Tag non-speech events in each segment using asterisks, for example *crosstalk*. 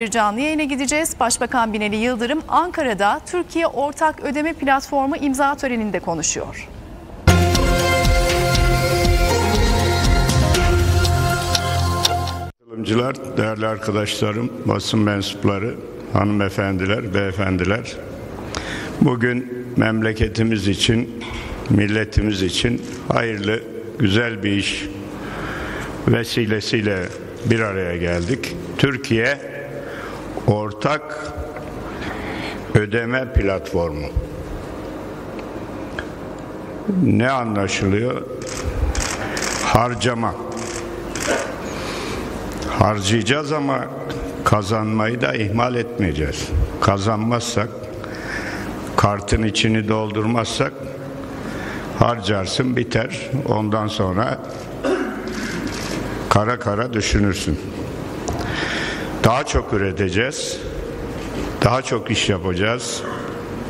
Bir canlı yayına gideceğiz. Başbakan Binali Yıldırım Ankara'da Türkiye Ortak Ödeme Platformu imza töreninde konuşuyor. Katılımcılar, değerli arkadaşlarım, basın mensupları, hanımefendiler, beyefendiler. Bugün memleketimiz için, milletimiz için hayırlı, güzel bir iş vesilesiyle bir araya geldik. Türkiye ortak ödeme platformu. Ne anlaşılıyor? Harcama harcayacağız ama kazanmayı da ihmal etmeyeceğiz. Kazanmazsak, kartın içini doldurmazsak harcarsın biter. Ondan sonra kara kara düşünürsün. Daha çok üreteceğiz. Daha çok iş yapacağız.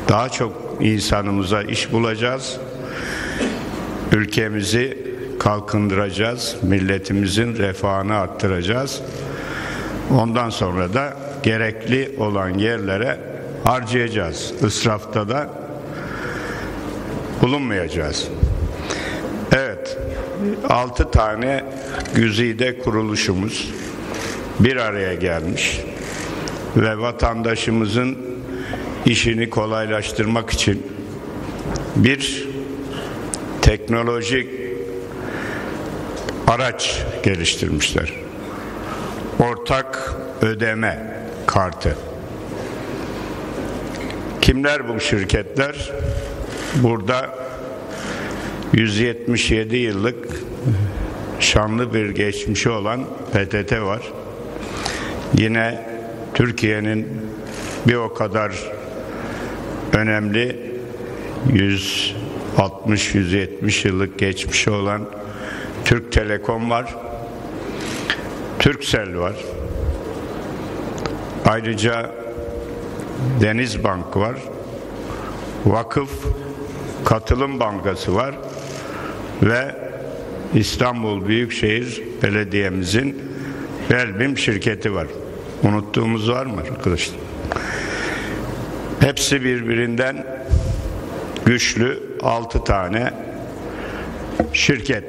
Daha çok insanımıza iş bulacağız. Ülkemizi kalkındıracağız. Milletimizin refahını arttıracağız. Ondan sonra da gerekli olan yerlere harcayacağız. Israfta da bulunmayacağız. Evet, altı tane güzide kuruluşumuz bir araya gelmiş ve vatandaşımızın işini kolaylaştırmak için bir teknolojik araç geliştirmişler. Ortak ödeme kartı. Kimler bu şirketler? Burada 177 yıllık şanlı bir geçmişi olan PTT var. Yine Türkiye'nin bir o kadar önemli 160-170 yıllık geçmişi olan Türk Telekom var. Türksel var. Ayrıca Deniz Bank var. Vakıf Katılım Bankası var. Ve İstanbul Büyükşehir Belediye'mizin Belbim şirketi var. Unuttuğumuz var mı arkadaşlar? Hepsi birbirinden güçlü altı tane şirket.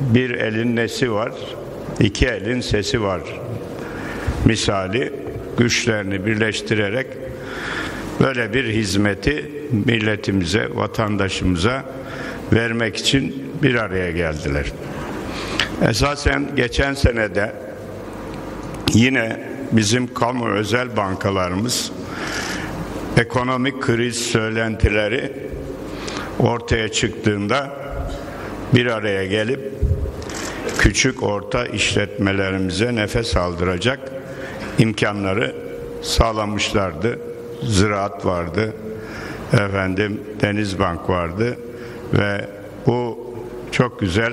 Bir elin nesi var, iki elin sesi var. Misali güçlerini birleştirerek böyle bir hizmeti milletimize, vatandaşımıza vermek için bir araya geldiler. Esasen geçen senede yine bizim kamu özel bankalarımız ekonomik kriz söylentileri ortaya çıktığında bir araya gelip küçük orta işletmelerimize nefes aldıracak imkanları sağlamışlardı. Ziraat vardı, efendim Denizbank vardı ve bu çok güzel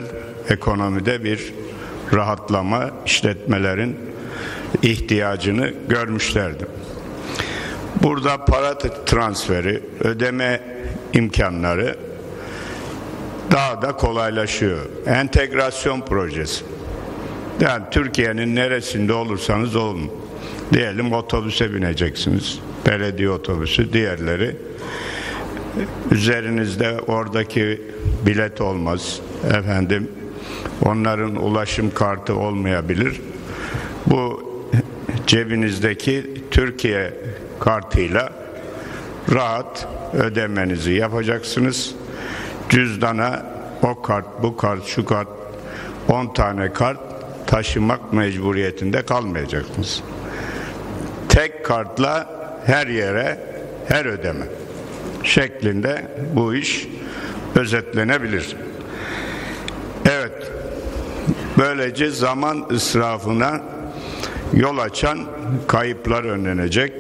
ekonomide bir rahatlama işletmelerin ihtiyacını görmüşlerdi. Burada para transferi, ödeme imkanları daha da kolaylaşıyor. Entegrasyon projesi. Yani Türkiye'nin neresinde olursanız olun. Diyelim otobüse bineceksiniz. Belediye otobüsü, diğerleri. Üzerinizde oradaki bilet olmaz. Efendim onların ulaşım kartı olmayabilir. Bu cebinizdeki Türkiye kartıyla rahat ödemenizi yapacaksınız. Cüzdana o kart, bu kart, şu kart 10 tane kart taşımak mecburiyetinde kalmayacaksınız. Tek kartla her yere her ödeme şeklinde bu iş özetlenebilir. Evet, böylece zaman israfına yol açan kayıplar önlenecek.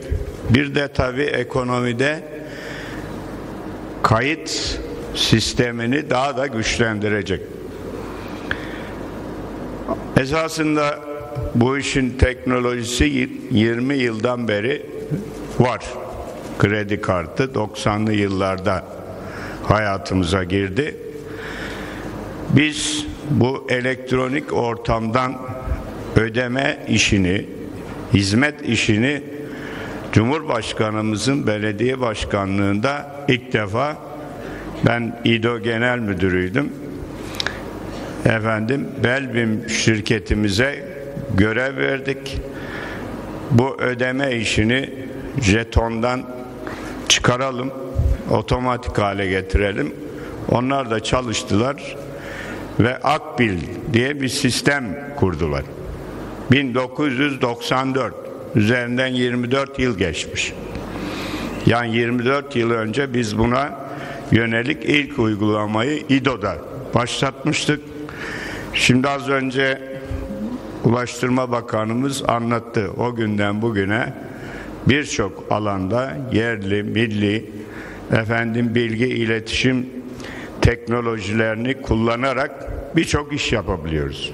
Bir de tabii ekonomide kayıt sistemini daha da güçlendirecek. Esasında bu işin teknolojisi 20 yıldan beri var. Kredi kartı 90'lı yıllarda hayatımıza girdi. Biz bu elektronik ortamdan ödeme işini hizmet işini Cumhurbaşkanımızın belediye başkanlığında ilk defa ben İDO Genel Müdürüydüm. Efendim Belbim şirketimize görev verdik. Bu ödeme işini jetondan çıkaralım, otomatik hale getirelim. Onlar da çalıştılar ve Akbil diye bir sistem kurdular. 1994 üzerinden 24 yıl geçmiş. Yani 24 yıl önce biz buna yönelik ilk uygulamayı İDO'da başlatmıştık. Şimdi az önce Ulaştırma Bakanımız anlattı. O günden bugüne birçok alanda yerli, milli, efendim bilgi iletişim teknolojilerini kullanarak birçok iş yapabiliyoruz.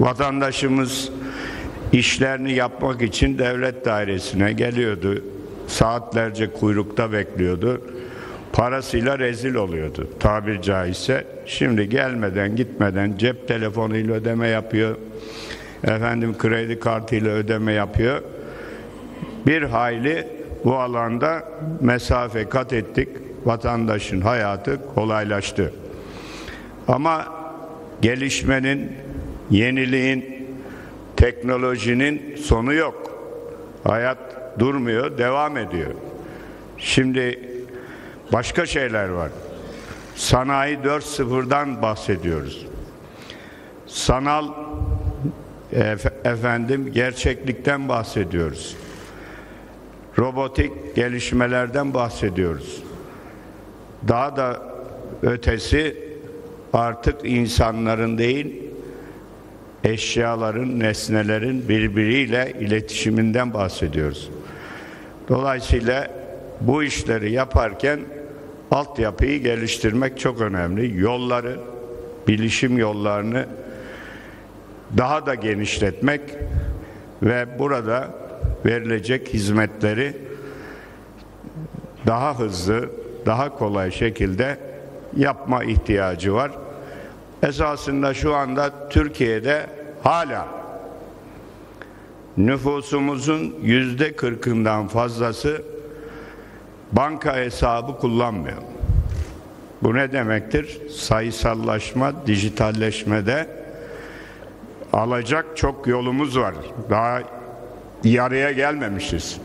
Vatandaşımız işlerini yapmak için devlet dairesine geliyordu. Saatlerce kuyrukta bekliyordu. Parasıyla rezil oluyordu tabir caizse. Şimdi gelmeden gitmeden cep telefonuyla ödeme yapıyor. Efendim kredi kartıyla ödeme yapıyor. Bir hayli bu alanda mesafe kat ettik. Vatandaşın hayatı kolaylaştı. Ama gelişmenin, yeniliğin, teknolojinin sonu yok. Hayat durmuyor, devam ediyor. Şimdi başka şeyler var. Sanayi 4.0'dan bahsediyoruz. Sanal efendim gerçeklikten bahsediyoruz. Robotik gelişmelerden bahsediyoruz. Daha da ötesi artık insanların değil eşyaların, nesnelerin birbiriyle iletişiminden bahsediyoruz. Dolayısıyla bu işleri yaparken altyapıyı geliştirmek çok önemli. Yolları, bilişim yollarını daha da genişletmek ve burada verilecek hizmetleri daha hızlı, daha kolay şekilde yapma ihtiyacı var. Esasında şu anda Türkiye'de hala nüfusumuzun yüzde kırkından fazlası banka hesabı kullanmıyor. Bu ne demektir? Sayısallaşma, dijitalleşmede alacak çok yolumuz var. Daha yarıya gelmemişiz.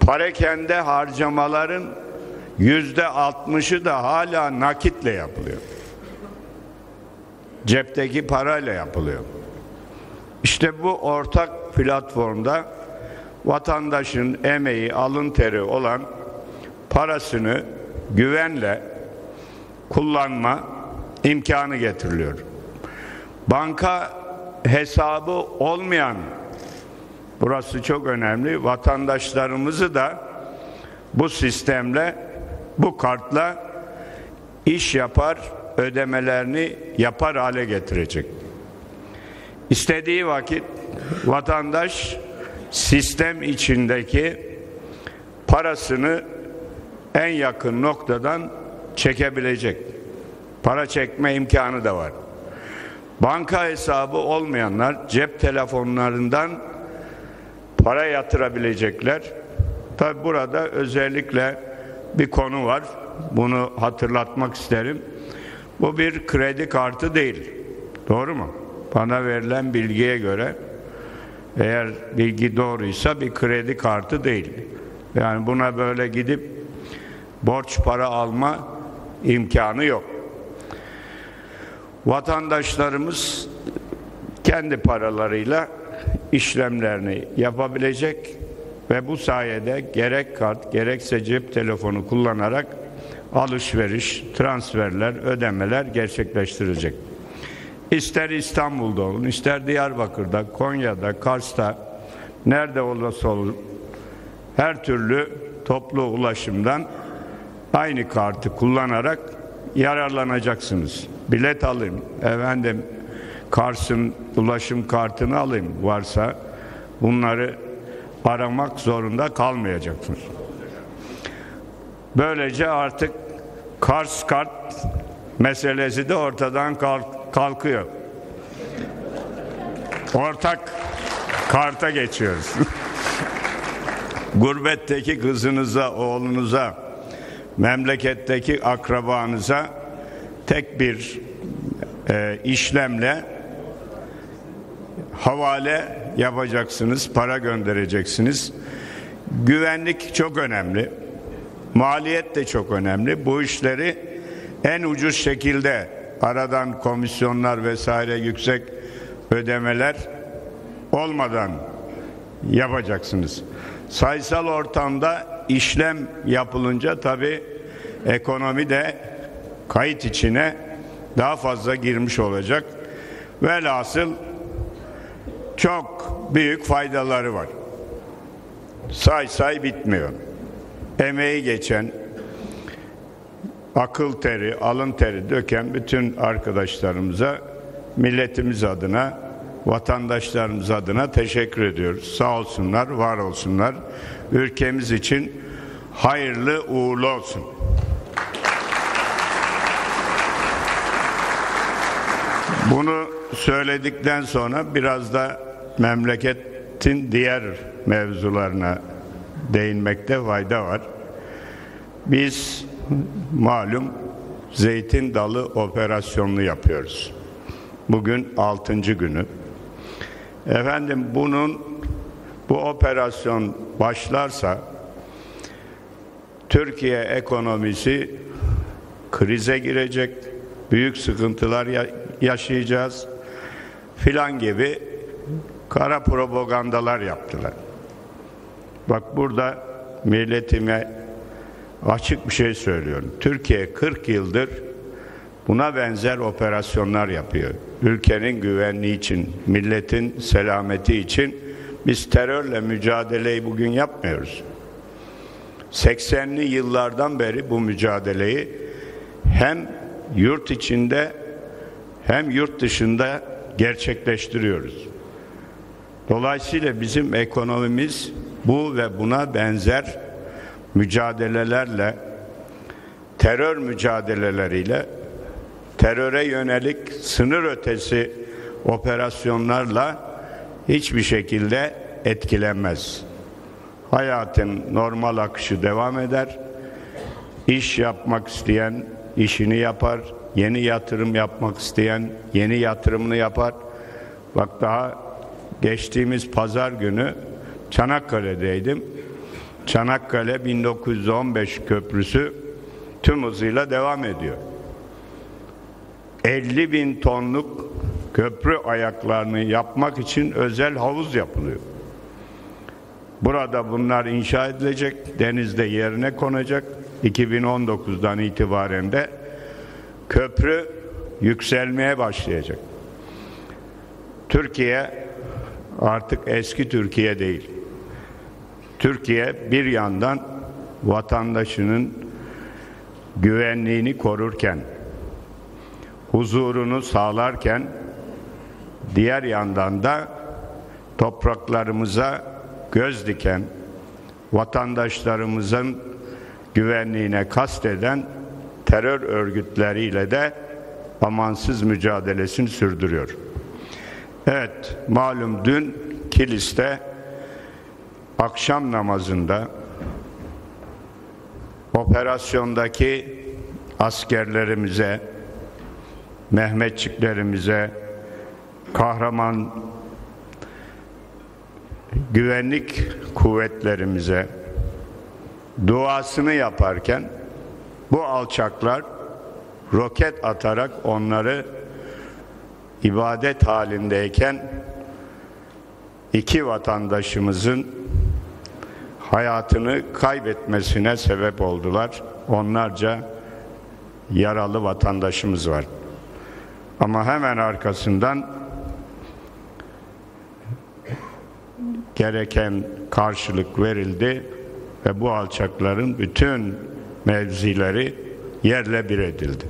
Parekende harcamaların yüzde altmışı da hala nakitle yapılıyor. Cepteki parayla yapılıyor. İşte bu ortak platformda vatandaşın emeği, alın teri olan parasını güvenle kullanma imkanı getiriliyor. Banka hesabı olmayan burası çok önemli vatandaşlarımızı da bu sistemle bu kartla iş yapar ödemelerini yapar hale getirecek. İstediği vakit vatandaş sistem içindeki parasını en yakın noktadan çekebilecek. Para çekme imkanı da var. Banka hesabı olmayanlar cep telefonlarından para yatırabilecekler. Tabi burada özellikle bir konu var. Bunu hatırlatmak isterim. Bu bir kredi kartı değil. Doğru mu? Bana verilen bilgiye göre eğer bilgi doğruysa bir kredi kartı değil. Yani buna böyle gidip borç para alma imkanı yok. Vatandaşlarımız kendi paralarıyla işlemlerini yapabilecek ve bu sayede gerek kart gerekse cep telefonu kullanarak alışveriş, transferler, ödemeler gerçekleştirecek. İster İstanbul'da olun, ister Diyarbakır'da, Konya'da, Kars'ta, nerede olursa olun, her türlü toplu ulaşımdan aynı kartı kullanarak yararlanacaksınız. Bilet alayım, efendim Kars'ın ulaşım kartını alayım varsa bunları aramak zorunda kalmayacaksınız. Böylece artık Kars kart meselesi de ortadan kalk kalkıyor. Ortak Karta geçiyoruz. *laughs* Gurbetteki kızınıza, oğlunuza, memleketteki akrabanıza tek bir e, işlemle havale yapacaksınız, para göndereceksiniz. Güvenlik çok önemli. Maliyet de çok önemli. Bu işleri en ucuz şekilde aradan komisyonlar vesaire yüksek ödemeler olmadan yapacaksınız. Sayısal ortamda işlem yapılınca tabi ekonomi de kayıt içine daha fazla girmiş olacak. Velhasıl çok büyük faydaları var. Say say bitmiyor. Emeği geçen, akıl teri, alın teri döken bütün arkadaşlarımıza milletimiz adına, vatandaşlarımız adına teşekkür ediyoruz. Sağ olsunlar, var olsunlar. Ülkemiz için hayırlı uğurlu olsun. Bunu söyledikten sonra biraz da memleketin diğer mevzularına değinmekte fayda var. Biz malum zeytin dalı operasyonunu yapıyoruz. Bugün altıncı günü. Efendim bunun bu operasyon başlarsa Türkiye ekonomisi krize girecek, büyük sıkıntılar yaşayacağız filan gibi kara propagandalar yaptılar. Bak burada milletime açık bir şey söylüyorum. Türkiye 40 yıldır buna benzer operasyonlar yapıyor. Ülkenin güvenliği için, milletin selameti için biz terörle mücadeleyi bugün yapmıyoruz. 80'li yıllardan beri bu mücadeleyi hem yurt içinde hem yurt dışında gerçekleştiriyoruz. Dolayısıyla bizim ekonomimiz bu ve buna benzer mücadelelerle terör mücadeleleriyle teröre yönelik sınır ötesi operasyonlarla hiçbir şekilde etkilenmez. Hayatın normal akışı devam eder. İş yapmak isteyen işini yapar. Yeni yatırım yapmak isteyen yeni yatırımını yapar. Bak daha geçtiğimiz pazar günü Çanakkale'deydim. Çanakkale 1915 köprüsü tüm hızıyla devam ediyor. 50 bin tonluk köprü ayaklarını yapmak için özel havuz yapılıyor. Burada bunlar inşa edilecek, denizde yerine konacak. 2019'dan itibaren de köprü yükselmeye başlayacak. Türkiye artık eski Türkiye değil. Türkiye bir yandan vatandaşının güvenliğini korurken, huzurunu sağlarken diğer yandan da topraklarımıza göz diken, vatandaşlarımızın güvenliğine kasteden terör örgütleriyle de amansız mücadelesini sürdürüyor. Evet, malum dün Kilis'te akşam namazında operasyondaki askerlerimize, Mehmetçiklerimize, kahraman güvenlik kuvvetlerimize duasını yaparken bu alçaklar roket atarak onları ibadet halindeyken iki vatandaşımızın hayatını kaybetmesine sebep oldular. Onlarca yaralı vatandaşımız var. Ama hemen arkasından gereken karşılık verildi ve bu alçakların bütün mevzileri yerle bir edildi.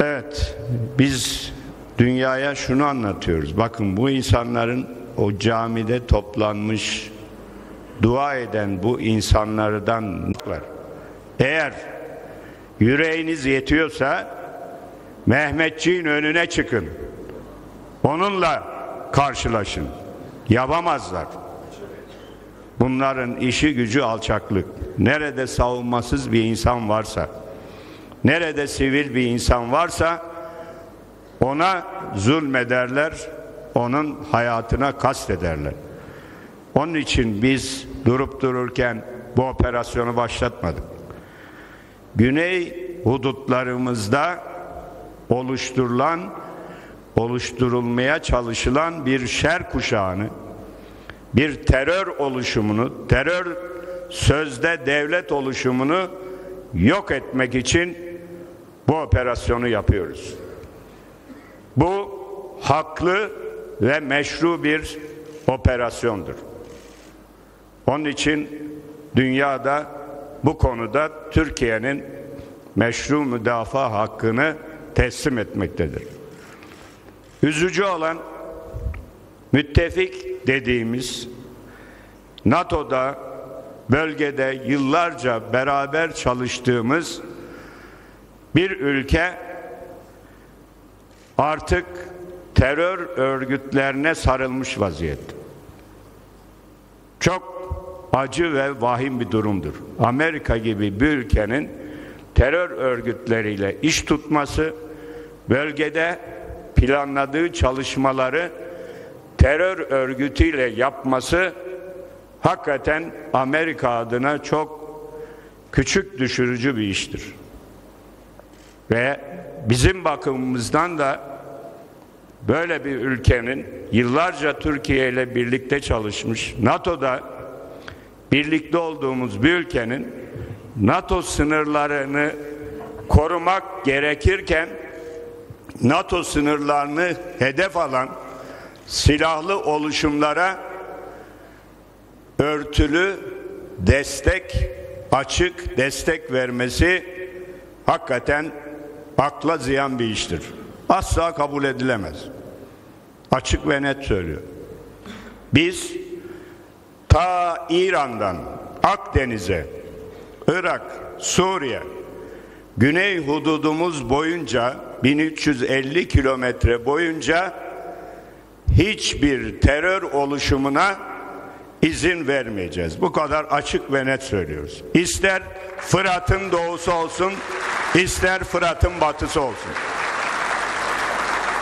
Evet, biz dünyaya şunu anlatıyoruz. Bakın bu insanların o camide toplanmış dua eden bu insanlardan var. Eğer yüreğiniz yetiyorsa Mehmetçiğin önüne çıkın. Onunla karşılaşın. Yapamazlar. Bunların işi gücü alçaklık. Nerede savunmasız bir insan varsa, nerede sivil bir insan varsa ona zulmederler, onun hayatına kastederler. Onun için biz durup dururken bu operasyonu başlatmadık. Güney hudutlarımızda oluşturulan, oluşturulmaya çalışılan bir şer kuşağını, bir terör oluşumunu, terör sözde devlet oluşumunu yok etmek için bu operasyonu yapıyoruz. Bu haklı ve meşru bir operasyondur. Onun için dünyada bu konuda Türkiye'nin meşru müdafaa hakkını teslim etmektedir. Üzücü olan müttefik dediğimiz NATO'da bölgede yıllarca beraber çalıştığımız bir ülke artık terör örgütlerine sarılmış vaziyette. Çok acı ve vahim bir durumdur. Amerika gibi bir ülkenin terör örgütleriyle iş tutması, bölgede planladığı çalışmaları terör örgütüyle yapması hakikaten Amerika adına çok küçük düşürücü bir iştir. Ve bizim bakımımızdan da böyle bir ülkenin yıllarca Türkiye ile birlikte çalışmış, NATO'da birlikte olduğumuz bir ülkenin NATO sınırlarını korumak gerekirken NATO sınırlarını hedef alan silahlı oluşumlara örtülü destek, açık destek vermesi hakikaten akla ziyan bir iştir. Asla kabul edilemez. Açık ve net söylüyor. Biz ta İran'dan Akdeniz'e, Irak, Suriye, güney hududumuz boyunca 1350 kilometre boyunca hiçbir terör oluşumuna izin vermeyeceğiz. Bu kadar açık ve net söylüyoruz. İster Fırat'ın doğusu olsun, ister Fırat'ın batısı olsun.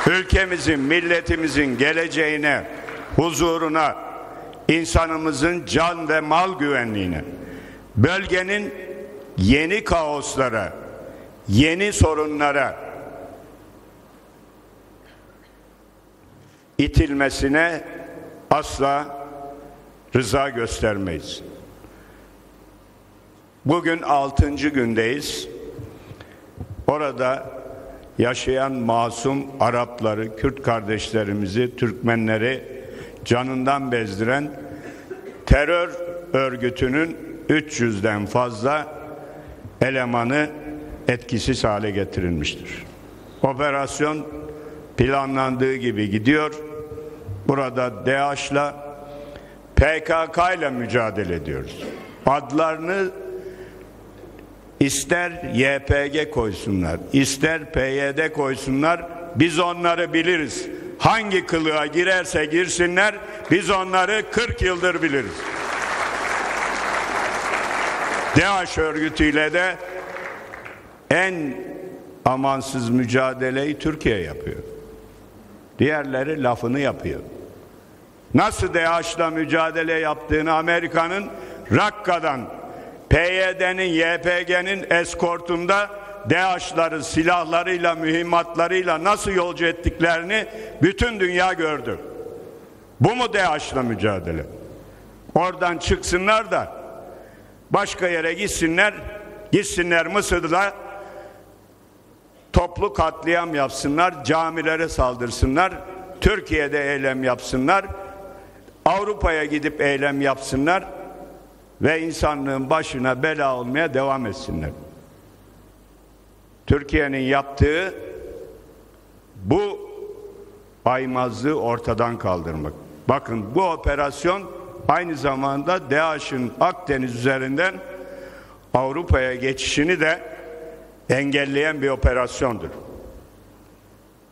Ülkemizin, milletimizin geleceğine, huzuruna, insanımızın can ve mal güvenliğine, bölgenin yeni kaoslara, yeni sorunlara itilmesine asla rıza göstermeyiz. Bugün altıncı gündeyiz. Orada yaşayan masum Arapları, Kürt kardeşlerimizi, Türkmenleri canından bezdiren terör örgütünün 300'den fazla elemanı etkisiz hale getirilmiştir. Operasyon planlandığı gibi gidiyor. Burada DAEŞ'la PKK ile mücadele ediyoruz. Adlarını ister YPG koysunlar, ister PYD koysunlar, biz onları biliriz. Hangi kılığa girerse girsinler, biz onları 40 yıldır biliriz. DAEŞ örgütüyle de en amansız mücadeleyi Türkiye yapıyor. Diğerleri lafını yapıyor. Nasıl DAEŞ'la mücadele yaptığını Amerika'nın Rakka'dan, PYD'nin, YPG'nin eskortunda DAEŞ'ları silahlarıyla, mühimmatlarıyla nasıl yolcu ettiklerini bütün dünya gördü. Bu mu DAEŞ'la mücadele? Oradan çıksınlar da başka yere gitsinler, gitsinler Mısır'da toplu katliam yapsınlar, camilere saldırsınlar, Türkiye'de eylem yapsınlar, Avrupa'ya gidip eylem yapsınlar ve insanlığın başına bela olmaya devam etsinler. Türkiye'nin yaptığı bu aymazlığı ortadan kaldırmak. Bakın bu operasyon aynı zamanda DAEŞ'in Akdeniz üzerinden Avrupa'ya geçişini de engelleyen bir operasyondur.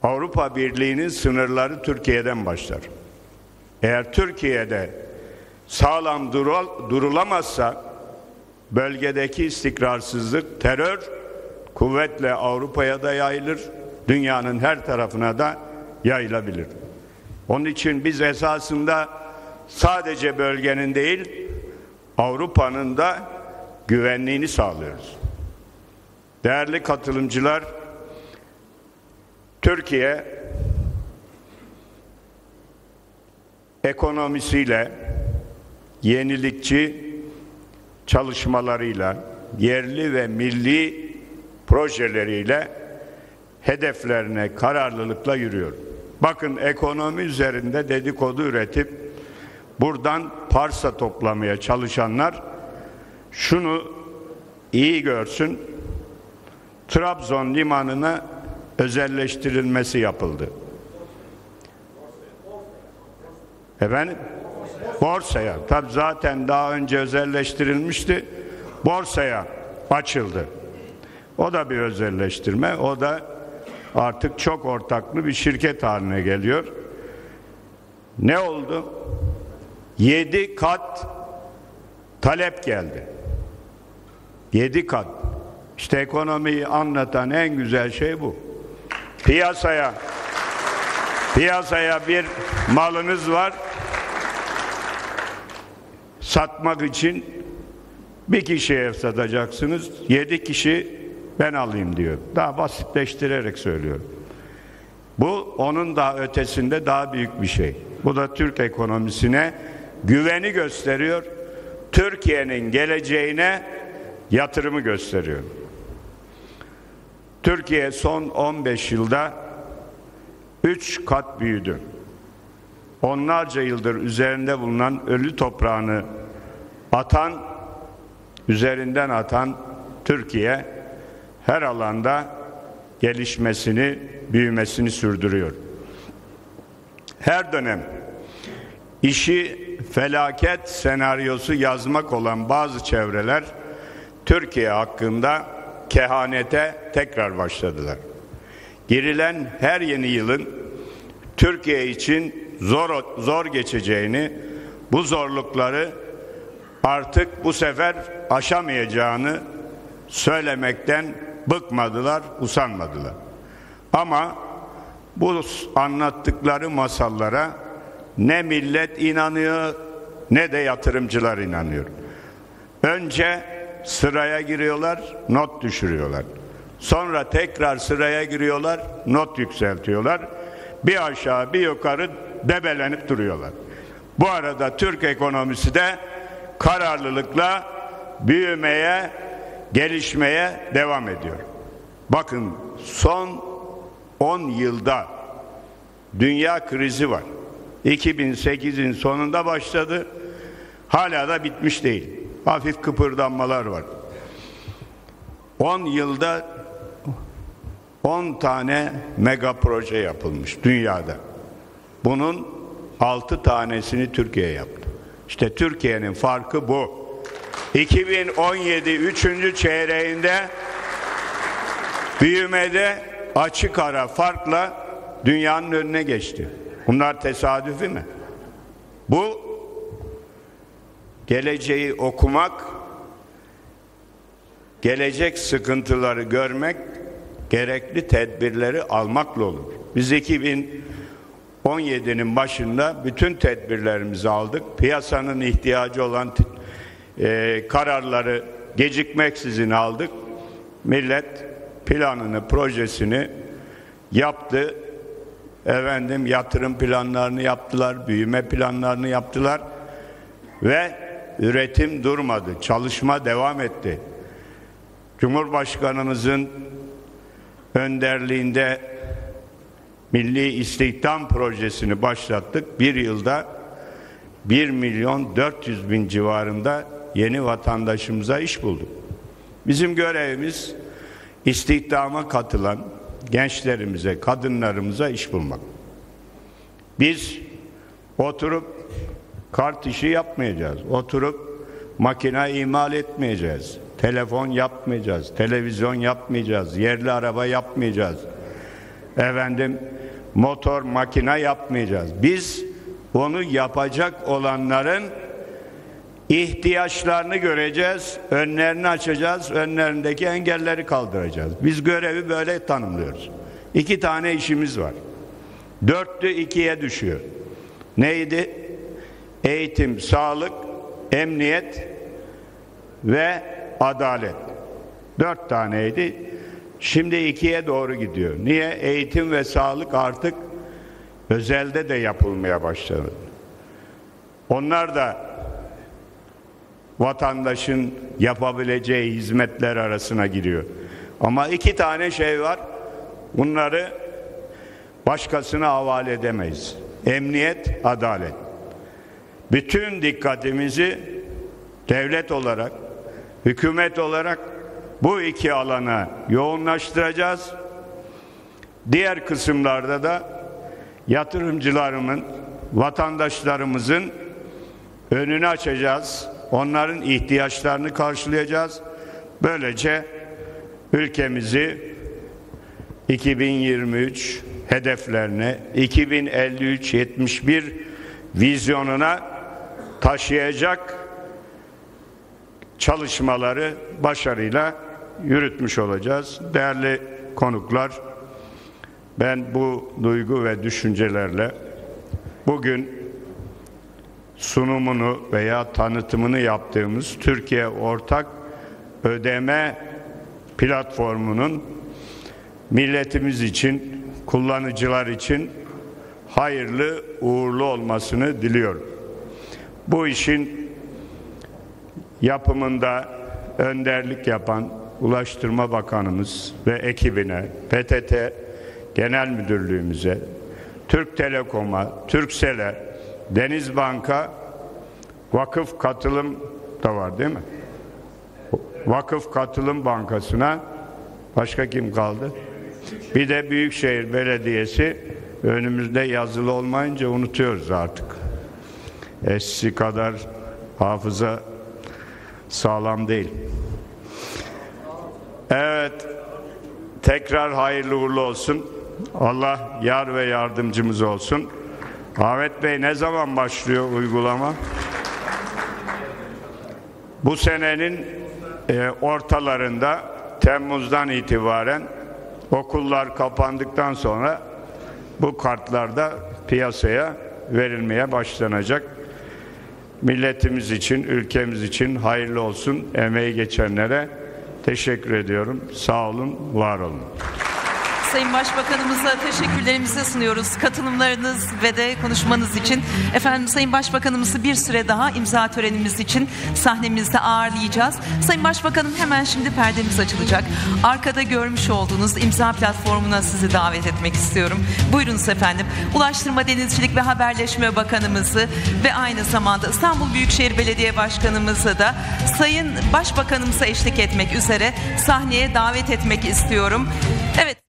Avrupa Birliği'nin sınırları Türkiye'den başlar. Eğer Türkiye'de sağlam durul, durulamazsa bölgedeki istikrarsızlık, terör kuvvetle Avrupa'ya da yayılır, dünyanın her tarafına da yayılabilir. Onun için biz esasında sadece bölgenin değil, Avrupa'nın da güvenliğini sağlıyoruz. Değerli katılımcılar, Türkiye ekonomisiyle, yenilikçi çalışmalarıyla, yerli ve milli projeleriyle hedeflerine kararlılıkla yürüyor. Bakın ekonomi üzerinde dedikodu üretip buradan parsa toplamaya çalışanlar şunu iyi görsün. Trabzon limanına özelleştirilmesi yapıldı. Efendim? Borsaya. Tabi zaten daha önce özelleştirilmişti. Borsaya açıldı. O da bir özelleştirme. O da artık çok ortaklı bir şirket haline geliyor. Ne oldu? Yedi kat talep geldi. Yedi kat. İşte ekonomiyi anlatan en güzel şey bu. Piyasaya piyasaya bir malınız var. Satmak için bir kişiye satacaksınız. Yedi kişi ben alayım diyor. Daha basitleştirerek söylüyorum. Bu onun daha ötesinde daha büyük bir şey. Bu da Türk ekonomisine güveni gösteriyor. Türkiye'nin geleceğine yatırımı gösteriyor. Türkiye son 15 yılda 3 kat büyüdü. Onlarca yıldır üzerinde bulunan ölü toprağını atan, üzerinden atan Türkiye her alanda gelişmesini, büyümesini sürdürüyor. Her dönem işi felaket senaryosu yazmak olan bazı çevreler Türkiye hakkında kehanete tekrar başladılar. Girilen her yeni yılın Türkiye için zor zor geçeceğini, bu zorlukları artık bu sefer aşamayacağını söylemekten bıkmadılar, usanmadılar. Ama bu anlattıkları masallara ne millet inanıyor ne de yatırımcılar inanıyor. Önce sıraya giriyorlar, not düşürüyorlar. Sonra tekrar sıraya giriyorlar, not yükseltiyorlar. Bir aşağı bir yukarı debelenip duruyorlar. Bu arada Türk ekonomisi de kararlılıkla büyümeye, gelişmeye devam ediyor. Bakın son 10 yılda dünya krizi var. 2008'in sonunda başladı. Hala da bitmiş değil. Hafif kıpırdanmalar var. 10 yılda 10 tane mega proje yapılmış dünyada. Bunun 6 tanesini Türkiye yaptı. İşte Türkiye'nin farkı bu. 2017 3. çeyreğinde büyümede açık ara farkla dünyanın önüne geçti. Bunlar tesadüfi mi? Bu geleceği okumak, gelecek sıkıntıları görmek, gerekli tedbirleri almakla olur. Biz 2017'nin başında bütün tedbirlerimizi aldık. Piyasanın ihtiyacı olan e, kararları gecikmeksizin aldık. Millet planını, projesini yaptı. Efendim yatırım planlarını yaptılar, büyüme planlarını yaptılar ve üretim durmadı. Çalışma devam etti. Cumhurbaşkanımızın önderliğinde Milli İstihdam Projesini başlattık. Bir yılda 1 milyon 400 bin civarında yeni vatandaşımıza iş bulduk. Bizim görevimiz istihdama katılan gençlerimize, kadınlarımıza iş bulmak. Biz oturup kart işi yapmayacağız. Oturup makine imal etmeyeceğiz. Telefon yapmayacağız. Televizyon yapmayacağız. Yerli araba yapmayacağız. Efendim motor makine yapmayacağız. Biz onu yapacak olanların ihtiyaçlarını göreceğiz, önlerini açacağız, önlerindeki engelleri kaldıracağız. Biz görevi böyle tanımlıyoruz. İki tane işimiz var. Dörtlü ikiye düşüyor. Neydi? Eğitim, sağlık, emniyet ve adalet. Dört taneydi. Şimdi ikiye doğru gidiyor. Niye? Eğitim ve sağlık artık özelde de yapılmaya başladı. Onlar da vatandaşın yapabileceği hizmetler arasına giriyor. Ama iki tane şey var. Bunları başkasına havale edemeyiz. Emniyet, adalet. Bütün dikkatimizi devlet olarak, hükümet olarak bu iki alana yoğunlaştıracağız. Diğer kısımlarda da yatırımcılarımın, vatandaşlarımızın önünü açacağız. Onların ihtiyaçlarını karşılayacağız. Böylece ülkemizi 2023 hedeflerine 2053-71 vizyonuna taşıyacak çalışmaları başarıyla yürütmüş olacağız. Değerli konuklar, ben bu duygu ve düşüncelerle bugün sunumunu veya tanıtımını yaptığımız Türkiye Ortak Ödeme Platformu'nun milletimiz için, kullanıcılar için hayırlı, uğurlu olmasını diliyorum. Bu işin yapımında önderlik yapan Ulaştırma Bakanımız ve ekibine, PTT Genel Müdürlüğümüze, Türk Telekom'a, Türksel'e, Deniz Banka, Vakıf Katılım da var değil mi? Vakıf Katılım Bankası'na başka kim kaldı? Bir de Büyükşehir Belediyesi önümüzde yazılı olmayınca unutuyoruz artık. Eskisi kadar hafıza sağlam değil. Evet, tekrar hayırlı uğurlu olsun. Allah yar ve yardımcımız olsun. Ahmet Bey ne zaman başlıyor uygulama? Bu senenin e, ortalarında Temmuz'dan itibaren okullar kapandıktan sonra bu kartlar da piyasaya verilmeye başlanacak. Milletimiz için, ülkemiz için hayırlı olsun emeği geçenlere teşekkür ediyorum. Sağ olun, var olun. Sayın Başbakanımıza teşekkürlerimizi sunuyoruz. Katılımlarınız ve de konuşmanız için. Efendim Sayın Başbakanımızı bir süre daha imza törenimiz için sahnemizde ağırlayacağız. Sayın Başbakanım hemen şimdi perdemiz açılacak. Arkada görmüş olduğunuz imza platformuna sizi davet etmek istiyorum. Buyurunuz efendim. Ulaştırma Denizcilik ve Haberleşme Bakanımızı ve aynı zamanda İstanbul Büyükşehir Belediye Başkanımızı da Sayın Başbakanımıza eşlik etmek üzere sahneye davet etmek istiyorum. Evet.